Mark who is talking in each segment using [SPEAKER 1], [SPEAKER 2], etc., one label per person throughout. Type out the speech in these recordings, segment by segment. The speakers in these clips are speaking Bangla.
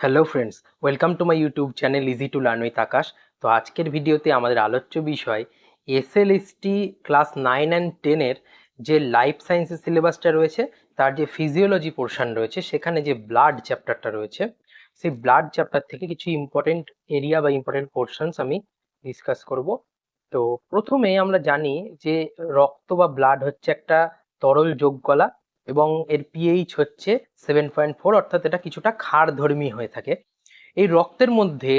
[SPEAKER 1] Hello friends welcome to my YouTube channel easy to learn with Akash তো আজকের ভিডিওতে আমাদের আলোচ্য বিষয় এসএলএসটি ক্লাস নাইন অ্যান্ড টেনের যে লাইফ সায়েন্সের সিলেবাসটা রয়েছে, তার যে ফিজিওলজি পোর্শন রয়েছে, সেখানে যে ব্লাড চ্যাপ্টারটা রয়েছে, সেই ব্লাড চ্যাপ্টার থেকে কিছু ইম্পর্টেন্ট এরিয়া বা ইম্পর্টেন্ট পোর্শনস আমি ডিসকাস করব। তো প্রথমে আমরা জানি যে রক্ত বা ব্লাড হচ্ছে একটা তরল যোগকলা এবং এর পিএইচ হচ্ছে সেভেন পয়েন্ট ফোর অর্থাৎ এটা কিছুটা ক্ষারধর্মী হয়ে থাকে। এই রক্তের মধ্যে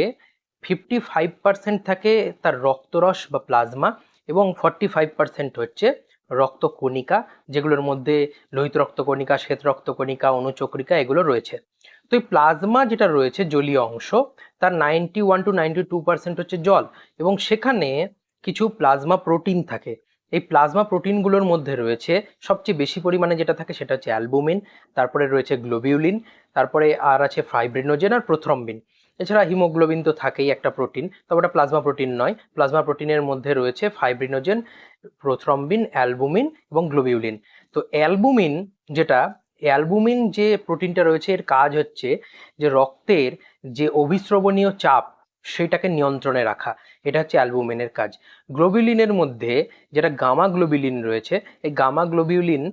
[SPEAKER 1] ফিফটি ফাইভ পার্সেন্ট থাকে তার রক্তরস বা প্লাজমা এবং ফর্টি ফাইভ পার্সেন্ট হচ্ছে রক্তকণিকা, যেগুলোর মধ্যে লোহিত রক্তকণিকা, শ্বেত রক্তকণিকা, অনুচক্রিকা এগুলো রয়েছে। তো এই প্লাজমা যেটা রয়েছে জলীয় অংশ, তার ninety one to ninety two percent হচ্ছে জল এবং সেখানে কিছু প্লাজমা প্রোটিন থাকে। এই প্লাজমা প্রোটিনগুলোর মধ্যে রয়েছে সবচেয়ে বেশি পরিমাণে যেটা থাকে সেটা হচ্ছে অ্যালবুমিন, তারপরে রয়েছে গ্লোবিউলিন, তারপরে আর আছে ফাইব্রিনোজেন আর প্রোথ্রম্বিন। এছাড়া হিমোগ্লোবিন তো থাকেই একটা প্রোটিন, তবে ওটা প্লাজমা প্রোটিন নয়। প্লাজমা প্রোটিনের মধ্যে রয়েছে ফাইব্রিনোজেন, প্রোথ্রম্বিন, অ্যালবুমিন এবং গ্লোবিউলিন। তো অ্যালবুমিন যেটা, অ্যালবুমিন যে প্রোটিনটা রয়েছে এর কাজ হচ্ছে যে রক্তের যে অভিস্রবণীয় চাপ সেটাকে নিয়ন্ত্রণে রাখা। এটা হচ্ছে অ্যালবুমিনের কাজ। গ্লোবিউলিনের মধ্যে যেটা গামা গ্লোবিউলিন রয়েছে, এই গামা গ্লোবিউলিন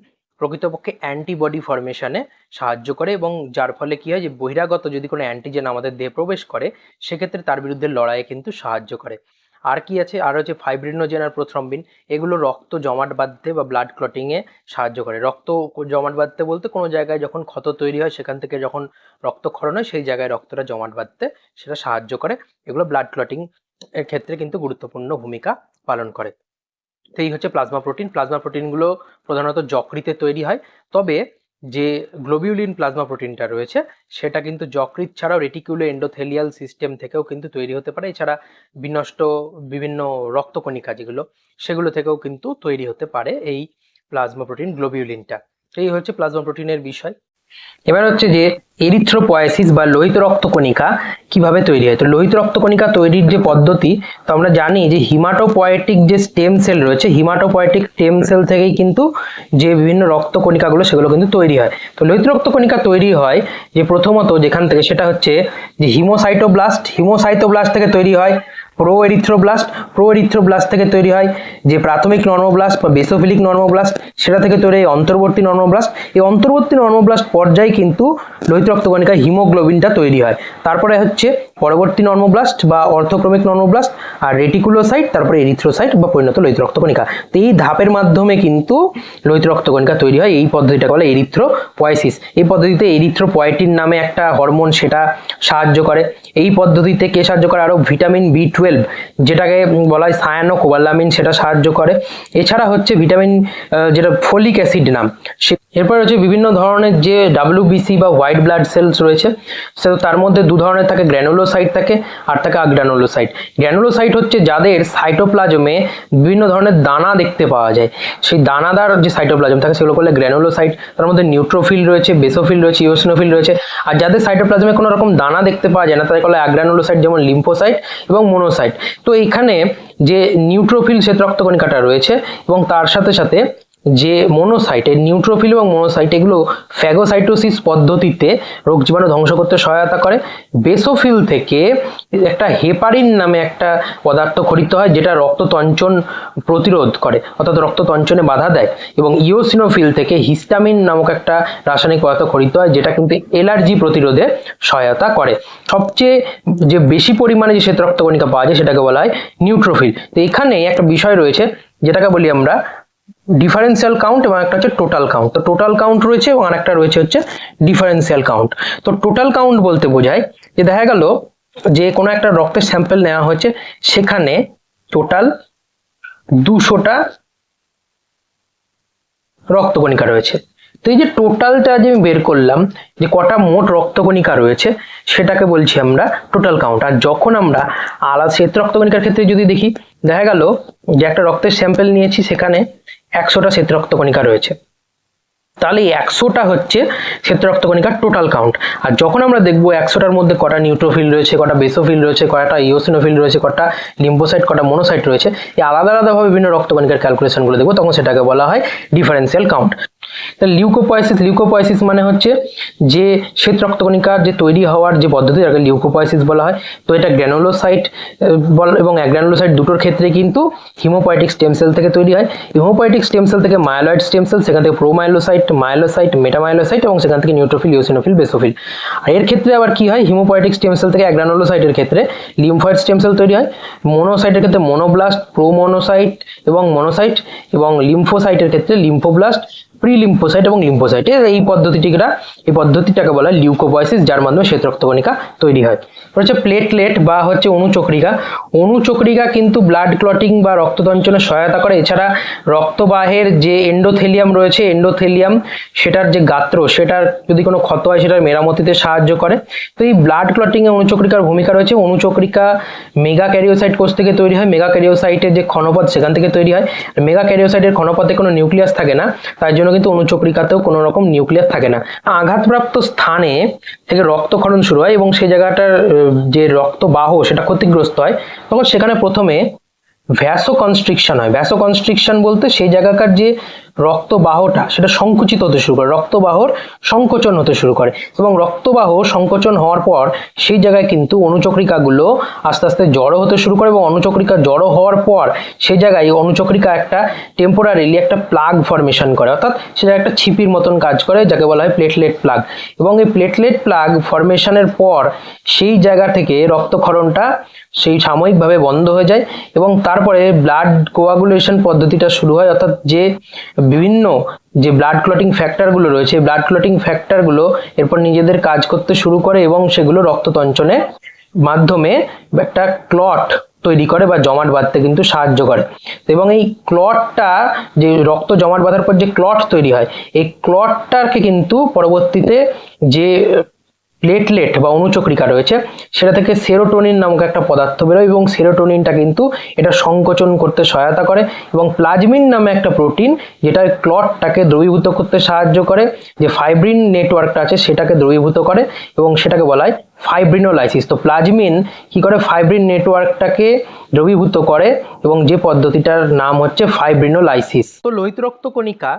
[SPEAKER 1] প্রকৃতপক্ষে অ্যান্টিবডি ফর্মেশনে সাহায্য করে এবং যার ফলে কী হয় যে বহিরাগত যদি কোনো অ্যান্টিজেন আমাদের দেহে প্রবেশ করে, সেক্ষেত্রে তার বিরুদ্ধে লড়াইয়ে কিন্তু সাহায্য করে। আর কি আছে? আর হচ্ছে ফাইব্রিনোজেন আর প্রথ্রম্বিন এগুলো রক্ত জমাট বাঁধতে বা ব্লাড ক্লটিংয়ে সাহায্য করে। রক্ত জমাট বাঁধতে বলতে কোনো জায়গায় যখন ক্ষত তৈরি হয়, সেখান থেকে যখন রক্তক্ষরণ হয়, সেই জায়গায় রক্তটা জমাট বাঁধতে সেটা সাহায্য করে। এগুলো ব্লাড ক্লটিং এর ক্ষেত্রে কিন্তু গুরুত্বপূর্ণ ভূমিকা পালন করে। তো এই হচ্ছে প্লাজমা প্রোটিন প্লাজমা প্রোটিনগুলো প্রধানত যকৃতে তৈরি হয়। তবে যে গ্লোবিউলিন প্লাজমা প্রোটিনটা রয়েছে, সেটা কিন্তু যকৃত ছাড়াও রেটিকুলো এন্ডোথেলিয়াল সিস্টেম থেকেও কিন্তু তৈরি হতে পারে। এছাড়া বিনষ্ট বিভিন্ন রক্তকণিকা যেগুলো, সেগুলো থেকেও কিন্তু তৈরি হতে পারে এই প্লাজমা প্রোটিন গ্লোবিউলিনটা এই হচ্ছে প্লাজমা প্রোটিনের বিষয়। এবার হচ্ছে যে এরিথ্রোপয়েসিস বা লোহিত রক্তকণিকা কীভাবে তৈরি হয়? তো লোহিত রক্তকণিকা তৈরির যে পদ্ধতি, তো আমরা জানি যে হিমাটোপয়েটিক যে স্টেম সেল রয়েছে হিমাটোপয়েটিক স্টেম সেল থেকেই কিন্তু যে বিভিন্ন রক্তকণিকাগুলো, সেগুলো কিন্তু তৈরি হয়। তো লোহিত রক্তকণিকা তৈরি হয় যে প্রথমত যেখান থেকে, সেটা হচ্ছে যে হিমোসাইটোব্লাস্ট হিমোসাইটোব্লাস্ট থেকে তৈরি হয় প্রো এরিথ্রোব্লাস্ট। প্রো এরিথ্রোব্লাস্ট থেকে তৈরি হয় যে প্রাথমিক নর্মোব্লাস্ট বা বেসোফিলিক নর্মোব্লাস্ট, সেটা থেকে তৈরি হয় অন্তর্বর্তী নর্মোব্লাস্ট। এই অন্তর্বর্তী নর্মোব্লাস্ট পর্যায়ে কিন্তু লোহিত রক্তকণিকায় হিমোগ্লোবিনটা তৈরি হয়। তারপরে হচ্ছে পরবর্তী নর্মোব্লাস্ট বা অর্থক্রমিক নর্মোব্লাস্ট আর রেটিকুলোসাইট, তারপরে এরিথ্রোসাইট বা পরিণত লোহিত রক্তকণিকা। তো এই ধাপের মাধ্যমে কিন্তু লোহিত রক্তকণিকা তৈরি হয়। এই পদ্ধতিটাকে বলে এরিথ্রোপয়েসিস। এই পদ্ধতিতে এরিথ্রোপয়েটিন নামে একটা হরমোন সেটা সাহায্য করে। এই পদ্ধতিতে কে সাহায্য করে? আরও ভিটামিন বি টুয়েলভ যেটাকে বলা হয় সায়ানো কোবালামিন সেটা সাহায্য করে। এছাড়া হচ্ছে ভিটামিন যেটা ফলিক অ্যাসিড নাম, সে এরপর হচ্ছে বিভিন্ন ধরনের যে ডাব্লিউবিসি বা হোয়াইট ব্লাড সেলস রয়েছে, সে তার মধ্যে দু ধরনের থাকে গ্র্যানুলোসাইট থাকে আর থাকে আগ্রানুলোসাইট গ্র্যানুলোসাইট হচ্ছে যাদের সাইটোপ্লাজমে বিভিন্ন ধরনের দানা দেখতে পাওয়া যায়। সেই দানাদার যে সাইটোপ্লাজম থাকে, সেগুলো করলে গ্র্যানুলোসাইট তার মধ্যে নিউট্রোফিল রয়েছে বেসোফিল রয়েছে ইওসিনোফিল রয়েছে। আর যাদের সাইটোপ্লাজমে কোনো রকম দানা দেখতে পাওয়া যায় না তাদের বলে আগ্রানুলোসাইট যেমন লিম্ফোসাইট এবং মোনোসাইট তো এইখানে যে নিউট্রোফিল শ্বেত রক্তকণিকাটা রয়েছে এবং তার সাথে সাথে যে মনোসাইট এই নিউট্রোফিল এবং মনোসাইট এগুলো ফ্যাগোসাইটোসিস পদ্ধতিতে রোগ জীবাণু ধ্বংস করতে সহায়তা করে। বেসোফিল থেকে একটা হেপারিন নামে একটা পদার্থ খরিত হয়, যেটা রক্ততঞ্চন প্রতিরোধ করে, অর্থাৎ রক্ততঞ্চনে বাধা দেয়। এবং ইওসিনোফিল থেকে হিস্টামিন নামক একটা রাসায়নিক পদার্থ খরিত হয়, যেটা কিন্তু এলার্জি প্রতিরোধে সহায়তা করে। সবচেয়ে যে বেশি পরিমাণে যে শ্বেত রক্তকণিকা পাওয়া যায়, সেটাকে বলা হয় নিউট্রোফিল তো এখানে একটা বিষয় রয়েছে, যেটাকে বলি আমরা ডিফারেন্সিয়াল কাউন্ট এবং একটা হচ্ছে টোটাল কাউন্ট তো টোটাল কাউন্ট রয়েছে এবং আরেকটা রয়েছে হচ্ছে ডিফারেন্সিয়াল কাউন্ট তো টোটাল কাউন্ট বলতে বোঝায় যে দেখা গেল যে কোনো একটা রক্তের স্যাম্পল নেওয়া হয়েছে, সেখানে টোটাল দুশোটা রক্তকণিকা রয়েছে। তো এই যে টোটালটা যে আমি বের করলাম, যে কটা মোট রক্তকণিকা রয়েছে, সেটাকে বলছি আমরা টোটাল কাউন্ট আর যখন আমরা আলাদা, শ্বেত রক্তকণিকার ক্ষেত্রে যদি দেখি, দেখা গেল যে একটা রক্তের স্যাম্পেল নিয়েছি সেখানে একশোটা শ্বেত রক্তকণিকা রয়েছে। তাহলে এই একশোটা হচ্ছে শ্বেত রক্তকণিকার টোটাল কাউন্ট আর যখন আমরা দেখব একশোটার মধ্যে কটা নিউট্রোফিল রয়েছে, কটা বেসোফিল রয়েছে, কটা ইওসিনোফিল রয়েছে, কটা লিম্বোসাইট কটা মোনোসাইট রয়েছে, এই আলাদা আলাদাভাবে বিভিন্ন রক্তকণিকার ক্যালকুলেশনগুলো দেখব, তখন সেটাকে বলা হয় ডিফারেন্সিয়াল কাউন্ট লিউকোপয়েসিস লিউকোপয়েসিস মানে হচ্ছে যে শ্বেত রক্তকণিকার যে তৈরি হওয়ার যে পদ্ধতি যাকে লিউকোপয়েসিস বলা হয়। তো এটা গ্র্যানুলোসাইট এবং অ্যাগ্রানুলোসাইট দুটোর ক্ষেত্রে কিন্তু হিমোপয়েটিক স্টেম সেল থেকে তৈরি হয়। হিমোপয়েটিক স্টেম সেল থেকে মায়োলয়েড স্টেম সেল সেখান থেকে প্রোমাইলোসাইট মাইলোসাইট মেটামাইলোসাইট এবং সেখান থেকে নিউট্রোফিল ইউসিনোফিল বেসোফিল আর এর ক্ষেত্রে আবার কি হয়? হিমোপয়েটিক স্টেম সেল থেকে অ্যাগ্রানুলোসাইটের ক্ষেত্রে লিম্ফয়েড স্টেম সেল তৈরি হয়। মনোসাইটের ক্ষেত্রে মোনোব্লাস্ট প্রোমোনোসাইট এবং মনোসাইট এবং লিম্ফোসাইটের ক্ষেত্রে লিম্ফোব্লাস্ট প্রিলিম্ফোসাইট এবং লিম্ফোসাইট এই পদ্ধতিটিটা এই পদ্ধতিটাকে বলা হয় লিউকোপয়েসিস যার মাধ্যমে শ্বেত রক্তকণিকা তৈরি হয়। হচ্ছে প্লেটলেট বা হচ্ছে অণুচক্রিকা অণুচক্রিকা কিন্তু ব্লাড ক্লটিং বা রক্তদঞ্চনে সহায়তা করে। এছাড়া রক্তবাহের যে এন্ডোথেলিয়াম রয়েছে এন্ডোথেলিয়াম সেটার যে গাত্র, সেটার যদি কোনো ক্ষত হয়, সেটার মেরামতিতে সাহায্য করে। তো এই ব্লাড ক্লটিংয়ে অণুচক্রিকার ভূমিকা রয়েছে। অণুচক্রিকা মেগা ক্যারিওসাইট কোষ থেকে তৈরি হয়। মেগা ক্যারিওসাইটের যে ক্ষণপথ সেখান থেকে তৈরি হয়। মেগা ক্যারিওসাইটের ক্ষণপথে কোনো নিউক্লিয়াস থাকে না। তার জন্য কিন্তু অনুচক্রিকাতেও কোনো রকম নিউক্লিয়াস থাকে না। আঘাতপ্রাপ্ত স্থানে থেকে রক্তক্ষরণ শুরু হয় এবং সেই জায়গাটার যে রক্তবাহ সেটা ক্ষতিগ্রস্ত হয়। তখন সেখানে প্রথমে ভ্যাসো কনস্ট্রিকশন হয়। ভ্যাসো কনস্ট্রিকশন বলতে সেই জায়গাকার যে রক্তবাহটা, সেটা সংকুচিত হতে শুরু করে, রক্তবাহর সংকোচন হতে শুরু করে। এবং রক্তবাহ সংকোচন হওয়ার পর সেই জায়গায় কিন্তু অনুচক্রিকাগুলো আস্তে আস্তে জড়ো হতে শুরু করে এবং অনুচক্রিকা জড়ো হওয়ার পর সেই জায়গায় অনুচক্রিকা একটা টেম্পোরারিলি একটা প্লাগ ফরমেশন করে, অর্থাৎ সেটা একটা ছিপির মতন কাজ করে, যাকে বলা হয় প্লেটলেট প্লাগ এবং এই প্লেটলেট প্লাগ ফরমেশনের পর সেই জায়গা থেকে রক্তক্ষরণটা সেই সাময়িকভাবে বন্ধ হয়ে যায় এবং তারপরে ব্লাড কোয়াগুলেশন পদ্ধতিটা শুরু হয়, অর্থাৎ যে বিভিন্ন যে ব্লাড ক্লটিং ফ্যাক্টরগুলো রয়েছে ব্লাড ক্লটিং ফ্যাক্টরগুলো এরপর নিজেদের কাজ করতে শুরু করে এবং সেগুলো রক্ততঞ্চনের মাধ্যমে একটা ক্লট তৈরি করে বা জমাট বাঁধতে কিন্তু সাহায্য করে। এবং এই ক্লটটা যে রক্ত জমাট বাঁধার পর যে ক্লট তৈরি হয়, এই ক্লটটাকে কিন্তু পরবর্তীতে যে প্লেটলেট বা অনুচক্রিকা রয়েছে, সেটা থেকে সেরোটোনিন নামক একটা পদার্থ বেরোয় এবং সেরোটোনিনটা কিন্তু এটা সংকোচন করতে সহায়তা করে এবং প্লাজমিন নামে একটা প্রোটিন যেটা ক্লটটাকে দ্রবীভূত করতে সাহায্য করে, যে ফাইব্রিন নেটওয়ার্কটা আছে সেটাকে দ্রবীভূত করে এবং সেটাকে বলা হয় ফাইব্রিনোলাইসিস তো প্লাজমিন কি করে? ফাইব্রিন নেটওয়ার্কটাকে দ্রবীভূত করে এবং যে পদ্ধতিটার নাম হচ্ছে ফাইব্রিনোলাইসিস তো লোহিত রক্ত কণিকা,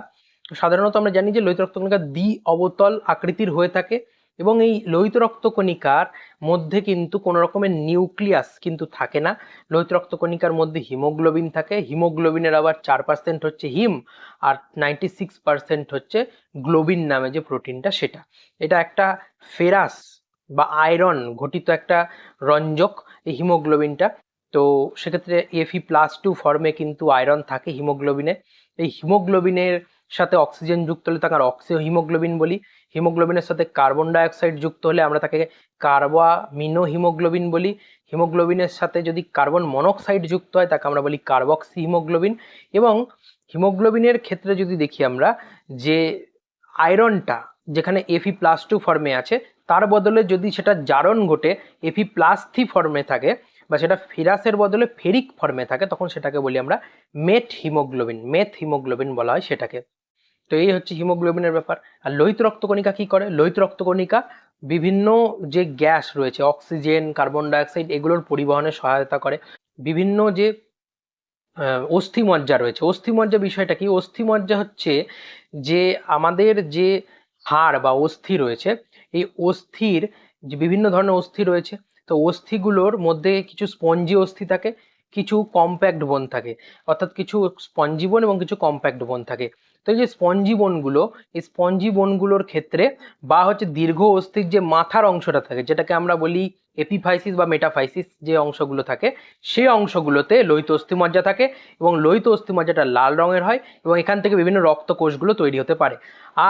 [SPEAKER 1] সাধারণত আমরা জানি যে লোহিত রক্ত কণিকা দ্বি অবতল আকৃতির হয়ে থাকে এবং এই লোহিত রক্ত কণিকার মধ্যে কিন্তু কোনো রকমের নিউক্লিয়াস কিন্তু থাকে না। লোহিত রক্ত কণিকার মধ্যে হিমোগ্লোবিন থাকে। হিমোগ্লোবিনের আবার চার পার্সেন্ট হচ্ছে হিম আর নাইনটি সিক্স পার্সেন্ট হচ্ছে গ্লোবিন নামে যে প্রোটিনটা সেটা। এটা একটা ফেরাস বা আয়রন ঘটিত একটা রঞ্জক এই হিমোগ্লোবিনটা। তো সেক্ষেত্রে এফি প্লাস টু ফর্মে কিন্তু আয়রন থাকে হিমোগ্লোবিনে। এই হিমোগ্লোবিনের সাথে অক্সিজেন যুক্ত হলে তাকে অক্সি হিমোগ্লোবিন বলি। হিমোগ্লোবিনের সাথে কার্বন ডাইঅক্সাইড যুক্ত হলে আমরা তাকে কার্বামিনো হিমোগ্লোবিন বলি। হিমোগ্লোবিনের সাথে যদি কার্বন মনোক্সাইড যুক্ত হয়, তাকে আমরা বলি কার্বক্সি হিমোগ্লোবিন এবং হিমোগ্লোবিনের ক্ষেত্রে যদি দেখি আমরা যে আয়রনটা যেখানে এফি প্লাস টু ফর্মে আছে, তার বদলে যদি সেটা জারণ ঘটে এফি প্লাস থ্রি ফর্মে থাকে বা সেটা ফিরাসের বদলে ফেরিক ফর্মে থাকে, তখন সেটাকে বলি আমরা মেথ হিমোগ্লোবিন। মেথ হিমোগ্লোবিন বলা হয় সেটাকে। তো এই হচ্ছে হিমোগ্লোবিনের ব্যাপার। আর লোহিত রক্তকণিকা কি করে? লোহিত রক্তকণিকা বিভিন্ন যে গ্যাস রয়েছে, অক্সিজেন, কার্বন ডাইঅক্সাইড, এগুলোর পরিবহনে সহায়তা করে। বিভিন্ন যে অস্থিমজ্জা রয়েছে। অস্থিমজ্জা বিষয়টা কি? অস্থিমজ্জা হচ্ছে যে, আমাদের যে হাড় বা অস্থি রয়েছে, এই অস্থির যে বিভিন্ন ধরনের অস্থি রয়েছে, তো অস্থিগুলোর মধ্যে কিছু স্পঞ্জি অস্থি থাকে, কিছু কম্প্যাক্ট বোন থাকে। অর্থাৎ কিছু স্পঞ্জি বোন এবং কিছু কম্প্যাক্ট বোন থাকে। তো এই যে স্পঞ্জি বোনগুলো, এই স্পঞ্জি বোনগুলোর ক্ষেত্রে বা হচ্ছে দীর্ঘ অস্থির যে মাথার অংশটা থাকে, যেটাকে আমরা বলি এপিফাইসিস বা মেটাফাইসিস যে অংশগুলো থাকে, সেই অংশগুলোতে লোহিত অস্থিমজ্জা থাকে এবং লোহিত অস্থিমজ্জাটা লাল রঙের হয় এবং এখান থেকে বিভিন্ন রক্ত কোষগুলো তৈরি হতে পারে।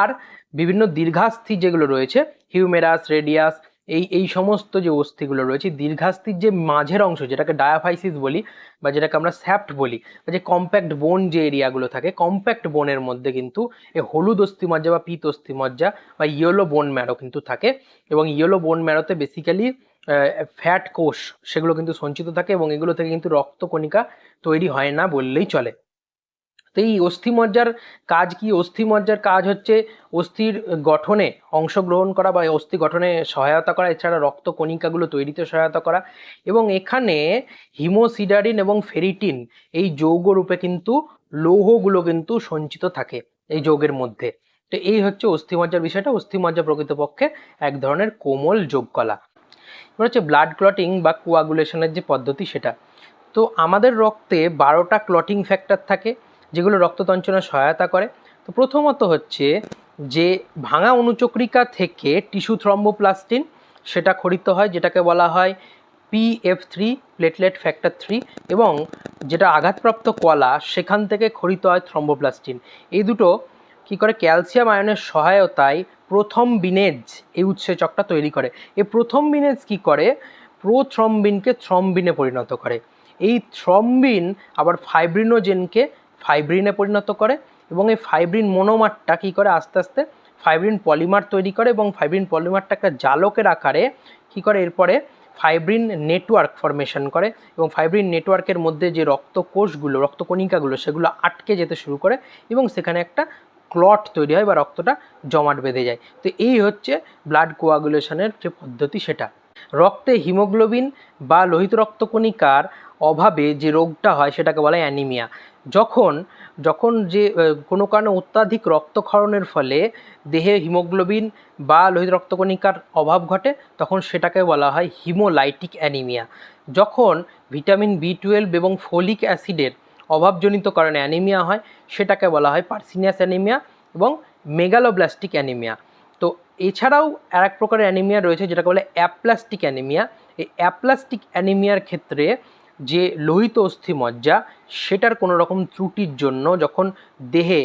[SPEAKER 1] আর বিভিন্ন দীর্ঘাস্থি যেগুলো রয়েছে, হিউমেরাস, রেডিয়াস এই এই সমস্ত যে অস্থিগুলো রয়েছে দীর্ঘাস্থির যে মাঝের অংশ, যেটাকে ডায়াফাইসিস বলি বা যেটাকে আমরা স্যাপ্ট বলি, বা যে কম্প্যাক্ট বোন যে এরিয়াগুলো থাকে কম্প্যাক্ট বোনের মধ্যে কিন্তু এই হলুদ অস্থিমজ্জা বা পিত অস্থিমজ্জা বা ইয়েলো বোন ম্যারো কিন্তু থাকে এবং ইয়েলো বোন ম্যারোতে বেসিক্যালি ফ্যাট কোষ সেগুলো কিন্তু সঞ্চিত থাকে এবং এগুলো থেকে কিন্তু রক্তকণিকা তৈরি হয় না বললেই চলে। তো এই অস্থিমজ্জার কাজ কি? অস্থিমজ্জার কাজ হচ্ছে অস্থির গঠনে অংশগ্রহণ করা বা অস্থি গঠনে সহায়তা করা, এছাড়া রক্ত কণিকাগুলো তৈরিতে সহায়তা করা। এবং এখানে হিমোসিডারিন এবং ফেরিটিন, এই যৌগ রূপে কিন্তু লৌহগুলো কিন্তু সঞ্চিত থাকে এই যৌগের মধ্যে। তো এই হচ্ছে অস্থিমজ্জার বিষয়টা। অস্থিমজ্জা প্রকৃতপক্ষে এক ধরনের কোমল যোগকলা। এবার হচ্ছে ব্লাড ক্লটিং বা কোয়াগুলেশনের যে পদ্ধতি সেটা। তো আমাদের রক্তে বারোটা ক্লটিং ফ্যাক্টর থাকে। যেগুলো রক্ততঞ্চনে সহায়তা করে। তো প্রথমত হচ্ছে যে ভাঙা অনুচক্রিকা থেকে টিস্যু থ্রম্বোপ্লাস্টিন, সেটা খরিত হয়, যেটাকে বলা হয় PF three platelet factor three এবং যেটা আঘাতপ্রাপ্ত কলা, সেখান থেকে খরিত হয় থ্রম্বোপ্লাস্টিন। এই দুটো কী করে? ক্যালসিয়াম আয়নের সহায়তায় প্রথম বিনেজ এই উৎসেচকটা তৈরি করে। এই প্রথম বিনেজ কী করে? প্রোথ্রম্বিনকে থ্রম্বিনে পরিণত করে। এই থ্রম্বিন আবার ফাইব্রিনোজেনকে ফাইব্রিনে পরিণত করে এবং এই ফাইব্রিন মনোমারটা কী করে? আস্তে আস্তে ফাইব্রিন পলিমার তৈরি করে এবং ফাইব্রিন পলিমারটা একটা জালকের আকারে কী করে? এরপরে ফাইব্রিন নেটওয়ার্ক ফরমেশন করে এবং ফাইব্রিন নেটওয়ার্কের মধ্যে যে রক্তকোষগুলো, রক্তকণিকাগুলো, সেগুলো আটকে যেতে শুরু করে এবং সেখানে একটা ক্লট তৈরি হয় বা রক্তটা জমাট বেঁধে যায়। তো এই হচ্ছে ব্লাড কোয়াগুলেশনের যে পদ্ধতি সেটা। রক্তে হিমোগ্লোবিন বা লোহিত রক্তকণিকার অভাবে যে রোগটা হয় সেটাকে বলা হয় অ্যানিমিয়া। যখন যখন যে কোনো কারণে অত্যাধিক রক্তক্ষরণের ফলে দেহে হিমোগ্লোবিন বা লোহিত রক্তকণিকার অভাব ঘটে, তখন সেটাকে বলা হয় হিমোলাইটিক অ্যানিমিয়া। যখন ভিটামিন বি টুয়েলভ এবং ফোলিক অ্যাসিডের অভাবজনিত কারণে অ্যানিমিয়া হয়, সেটাকে বলা হয় পার্সিনিয়াস অ্যানিমিয়া এবং মেগালোব্লাস্টিক অ্যানিমিয়া। তো এছাড়াও আর এক প্রকারের অ্যানিমিয়া রয়েছে, যেটাকে বলে অ্যাপ্লাস্টিক অ্যানিমিয়া। এই অ্যাপ্লাস্টিক অ্যানিমিয়ার ক্ষেত্রে যে লোহিত অস্থিমজ্জা সেটার কোনো রকম ত্রুটির জন্য যখন দেহে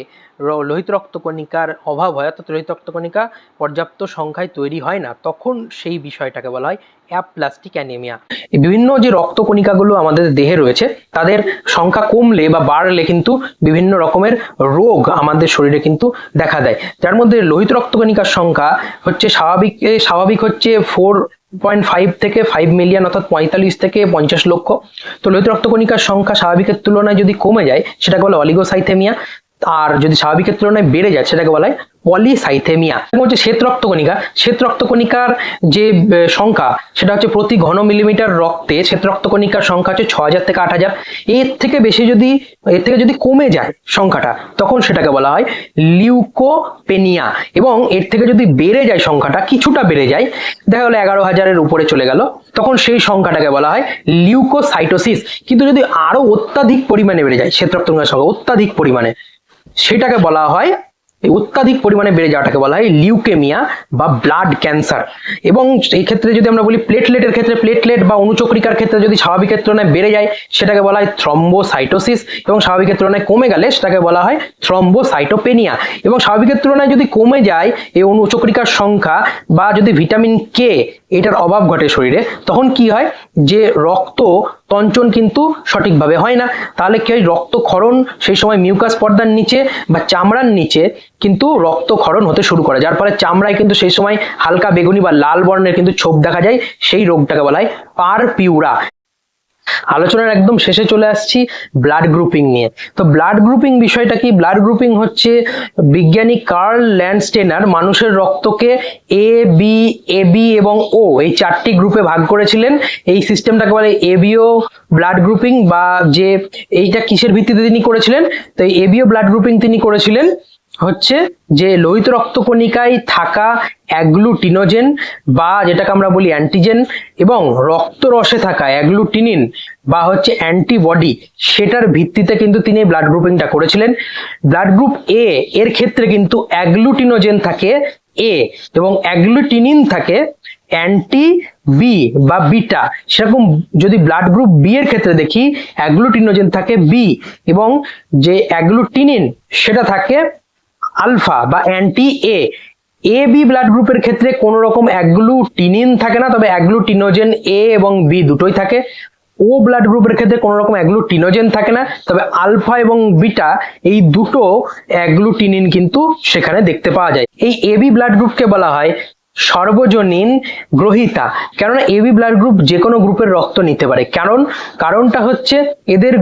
[SPEAKER 1] লোহিত রক্তকণিকার অভাব হয়, অর্থাৎ লোহিত রক্তকণিকা পর্যাপ্ত সংখ্যায় তৈরি হয় না, তখন সেই বিষয়টাকে বলা হয় অ্যাপ্লাস্টিক অ্যানিমিয়া। বিভিন্ন যে রক্তকণিকাগুলো আমাদের দেহে রয়েছে, তাদের সংখ্যা কমলে বা বাড়লে কিন্তু বিভিন্ন রকমের রোগ আমাদের শরীরে কিন্তু দেখা দেয়। যার মধ্যে লোহিত রক্তকণিকার সংখ্যা হচ্ছে স্বাভাবিক স্বাভাবিক হচ্ছে ফোর পয়েন্ট ফাইভ থেকে ফাইভ মিলিয়ন অর্থাৎ পঁয়তাল্লিশ থেকে পঞ্চাশ লক্ষ। তো লোহিত রক্তকণিকার সংখ্যা স্বাভাবিকের তুলনায় যদি কমে যায়, সেটাকে বলে অলিগোসাইথেমিয়া আর যদি স্বাভাবিকের তুলনায় বেড়ে যায়, সেটাকে বলা হয় পলিসাইথেমিয়া। এবং হচ্ছে শ্বেত রক্তকণিকা শ্বেত রক্তকণিকার যে সংখ্যা, সেটা হচ্ছে প্রতি ঘন মিলিমিটার রক্তে শ্বেত রক্তকণিকার সংখ্যা হচ্ছে ছ হাজার থেকে আট হাজার এর থেকে বেশি যদি, এর থেকে যদি কমে যায় সংখ্যাটা, তখন সেটাকে বলা হয় লিউকোপেনিয়া। এবং এর থেকে যদি বেড়ে যায় সংখ্যাটা, কিছুটা বেড়ে যায়, দেখা গেলো এগারো হাজারের উপরে চলে গেল, তখন সেই সংখ্যাটাকে বলা হয় লিউকোসাইটোসিস। কিন্তু যদি আরও অত্যাধিক পরিমাণে বেড়ে যায়, শ্বেত রক্তকণিকার সংখ্যা অত্যাধিক পরিমাণে সেটাকে বলা হয় অত্যাধিক পরিমাণে বেড়ে যাওয়াটাকে বলা হয় লিউকেমিয়া বা ব্লাড ক্যান্সার এবং এই ক্ষেত্রে যদি আমরা বলি প্লেটলেটের ক্ষেত্রে প্লেটলেট বা অনুচক্রিকার ক্ষেত্রে যদি স্বাভাবিকের তুলনায় বেড়ে যায়, সেটাকে বলা হয় থ্রম্বোসাইটোসিস এবং স্বাভাবিকের তুলনায় কমে গেলে সেটাকে বলা হয় থ্রম্বোসাইটোপেনিয়া এবং স্বাভাবিকের তুলনায় যদি কমে যায়, এই অনুচক্রিকার সংখ্যা বা যদি ভিটামিন কে এটার অভাব ঘটে শরীরে, তখন কি হয়? যে রক্ত তঞ্চন কিন্তু সঠিকভাবে হয় না। তাহলে কি হয়? রক্তক্ষরণ সেই সময় মিউকাস পর্দার নিচে বা চামড়ার নিচে কিন্তু রক্তক্ষরণ হতে শুরু করে। যার ফলে চামড়ায় কিন্তু সেই সময় হালকা বেগুনি বা লাল বর্ণের কিন্তু ছোপ দেখা যায়। সেই রোগটাকে বলা হয় পার পিউরা আলোচনার একদম শেষে চলে আসছি ব্লাড গ্রুপিং নিয়ে। তো ব্লাড গ্রুপিং বিষয়টা কি? ব্লাড গ্রুপিং হচ্ছে বিজ্ঞানী কার্ল ল্যান্ডস্টেনার মানুষের রক্তকে এ বি এ বি এবং ও এই চারটি গ্রুপে ভাগ করেছিলেন। এই সিস্টেমটাকে বলে এবিও ব্লাড গ্রুপিং বা যে এইটা কিসের ভিত্তিতে তিনি করেছিলেন? তো এবিও ব্লাড গ্রুপিং তিনি করেছিলেন হচ্ছে যে লোহিত রক্তকণিকায় থাকা অ্যাগ্লুটিনোজেন বা যেটাকে আমরা বলি অ্যান্টিজেন এবং রক্তরসে থাকা অ্যাগ্লুটিনিন বা হচ্ছে অ্যান্টিবডি, সেটার ভিত্তিতে কিন্তু তিনি ব্লাড গ্রুপিংটা করেছিলেন। ব্লাড গ্রুপ এ এর ক্ষেত্রে কিন্তু অ্যাগ্লুটিনোজেন থাকে এ এবং অ্যাগ্লুটিনিন থাকে অ্যান্টি বি বা বিটা। সেরকম যদি ব্লাড গ্রুপ বি এর ক্ষেত্রে দেখি, অ্যাগ্লুটিনোজেন থাকে বি এবং যে অ্যাগ্লুটিনিন, সেটা থাকে আলফা বা anti A A B blood গ্রুপের ক্ষেত্রে কোনো রকম অ্যাগ্লুটিনিন থাকে না, তবে অ্যাগ্লুটিনোজেন এ এবং বি দুটোই থাকে। ও ব্লাড গ্রুপের ক্ষেত্রে কোনো রকম অ্যাগ্লুটিনোজেন থাকে না, তবে আলফা এবং বিটা এই দুটো অ্যাগ্লুটিনিন কিন্তু সেখানে দেখতে পাওয়া যায়। এই এবি ব্লাড গ্রুপকে বলা হয় সর্বজনীন গ্রহিতা। কেননা এবি ব্লাড গ্রুপ যে কোনো গ্রুপের রক্ত নিতে পারে। কারণ, কারণটা হচ্ছে এদের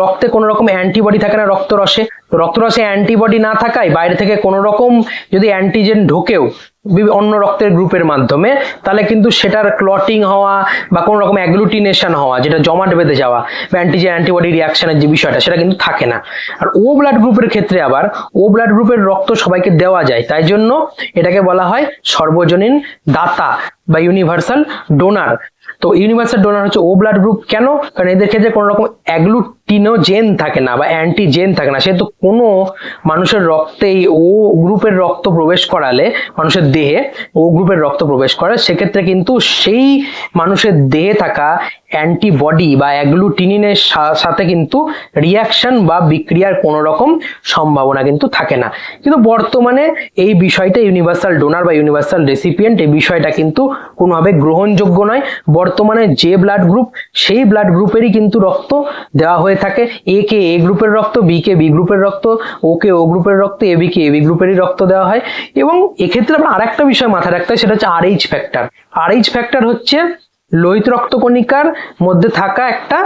[SPEAKER 1] রক্তে কোনো রকম অ্যান্টিবডি থাকে না রক্তরসে। রক্তরসে অ্যান্টিবডি না থাকায় বাইরে থেকে কোনো রকম যদি অ্যান্টিজেন ঢোকেও অন্য রক্তের গ্রুপের মাধ্যমে, তাহলে কিন্তু সেটার ক্লটিং হওয়া বা কোনো রকম অ্যাগ্লুটিনেশন হওয়া, যেটা জমাট বেঁধে যাওয়া বা অ্যান্টিজেন অ্যান্টিবডি রিয়াকশনের যে বিষয়টা, সেটা কিন্তু থাকে না। আর ও ব্লাড গ্রুপের ক্ষেত্রে আবার ও ব্লাড গ্রুপের রক্ত সবাইকে দেওয়া যায়। তাই জন্য এটাকে বলা হয় সর্বজনীন দাতা। বা ইউনিভার্সাল ডোনার তো ইউনিভার্সাল ডোনার হচ্ছে ও ব্লাড গ্রুপ কেন? কারণ এদের ক্ষেত্রে কোনো রকম অ্যাগ্লুটিনোজেন থাকে না বা অ্যান্টিজেন থাকে না। সেহেতু কোনো মানুষের রক্তেই ও গ্রুপের রক্ত প্রবেশ করালে মানুষের দেহে ও গ্রুপের রক্ত প্রবেশ করে। সেক্ষেত্রে কিন্তু সেই মানুষের দেহে থাকা অ্যান্টিবডি বা অ্যাগ্লুটিনিনের সাথে কিন্তু রিয়াকশন বা বিক্রিয়ার কোনো রকম সম্ভাবনা কিন্তু থাকে না। কিন্তু বর্তমানে এই বিষয়টা ইউনিভার্সাল ডোনার বা ইউনিভার্সাল রেসিপিয়েন্ট এই বিষয়টা কিন্তু কোনোভাবে গ্রহণযোগ্য নয়। বর্তমানে যে ব্লাড গ্রুপ সেই ব্লাড গ্রুপেরই কিন্তু রক্ত দেওয়া হয়ে থাকে। এ কে এ গ্রুপের রক্ত বি কে বি গ্রুপের রক্ত ও কে ও গ্রুপের রক্ত A B K A B গ্রুপেরই রক্ত দেওয়া হয়। এবং এক্ষেত্রে আমরা আরেকটা বিষয় মাথায় রাখতে হয়, সেটা হচ্ছে R H factor R H factor হচ্ছে লোহিত রক্তকণিকার মধ্যে থাকা একটা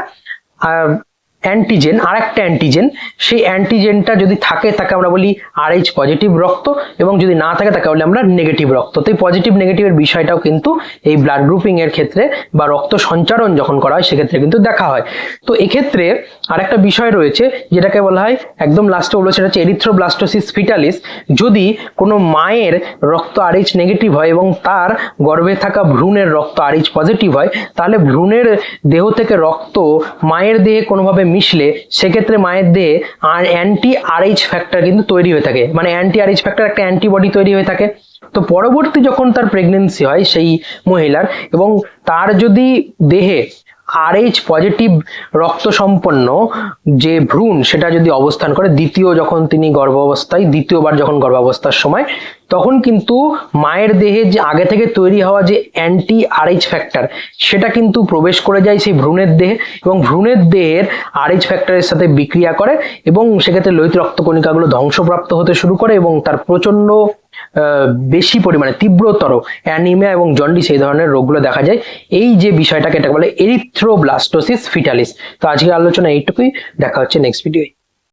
[SPEAKER 1] অ্যান্টিজেন আর একটা অ্যান্টিজেন সেই অ্যান্টিজেনটা যদি থাকে তাকে আমরা বলি আরএইচ পজিটিভ রক্ত এবং যদি না থাকে তাকে বলি আমরা নেগেটিভ রক্ত। তো এই পজিটিভ নেগেটিভের বিষয়টাও কিন্তু এই ব্লাড গ্রুপিং এর ক্ষেত্রে বা রক্ত সঞ্চারণ যখন করা হয় সেক্ষেত্রে কিন্তু দেখা হয়। তো এক্ষেত্রে আরেকটা বিষয় রয়েছে যেটাকে বলা হয় একদম লাস্টে বলো সেটা হচ্ছে এরিথ্রোব্লাস্টোসিস ফিটালিস যদি কোনো মায়ের রক্ত আরএইচ নেগেটিভ হয় এবং তার গর্ভে থাকা ভ্রূণের রক্ত আরএইচ পজিটিভ হয়, তাহলে ভ্রূণের দেহ থেকে রক্ত মায়ের দেহে কোনোভাবে মিশলে সেক্ষেত্রে মায়ের দেহে আর অ্যান্টি আরএইচ ফ্যাক্টর কিন্তু তৈরি হয়ে থাকে। মানে অ্যান্টি আরএইচ ফ্যাক্টর একটা অ্যান্টিবডি তৈরি হয়ে থাকে। তো পরবর্তী যখন তার প্রেগনেন্সি হয় সেই মহিলার এবং তার যদি দেহে আরএইচ পজিটিভ রক্ত সম্পন্ন যে ভ্রূণ সেটা যদি অবস্থান করে দ্বিতীয় যখন তিনি গর্ভাবস্থায় দ্বিতীয়বার যখন গর্ভাবস্থার সময় তখন কিন্তু মায়ের দেহে যে আগে থেকে তৈরি হওয়া যে অ্যান্টি আরএইচ ফ্যাক্টর সেটা কিন্তু প্রবেশ করে যায় সেই ভ্রূণের দেহে এবং ভ্রূণের দেহের আরএইচ ফ্যাক্টরের সাথে বিক্রিয়া করে এবং সেক্ষেত্রে লোহিত রক্তকণিকাগুলো ধ্বংসপ্রাপ্ত হতে শুরু করে এবং তার প্রচণ্ড আহ, বেশি পরিমাণে, তীব্রতর অ্যানিমিয়া এবং জন্ডিস এই ধরনের রোগগুলো দেখা যায়। এই যে বিষয়টাকে এটাকে বলে এরিথ্রোব্লাস্টোসিস ফিটালিস তো আজকের আলোচনা এইটুকুই। দেখা হচ্ছে নেক্সট ভিডিওয়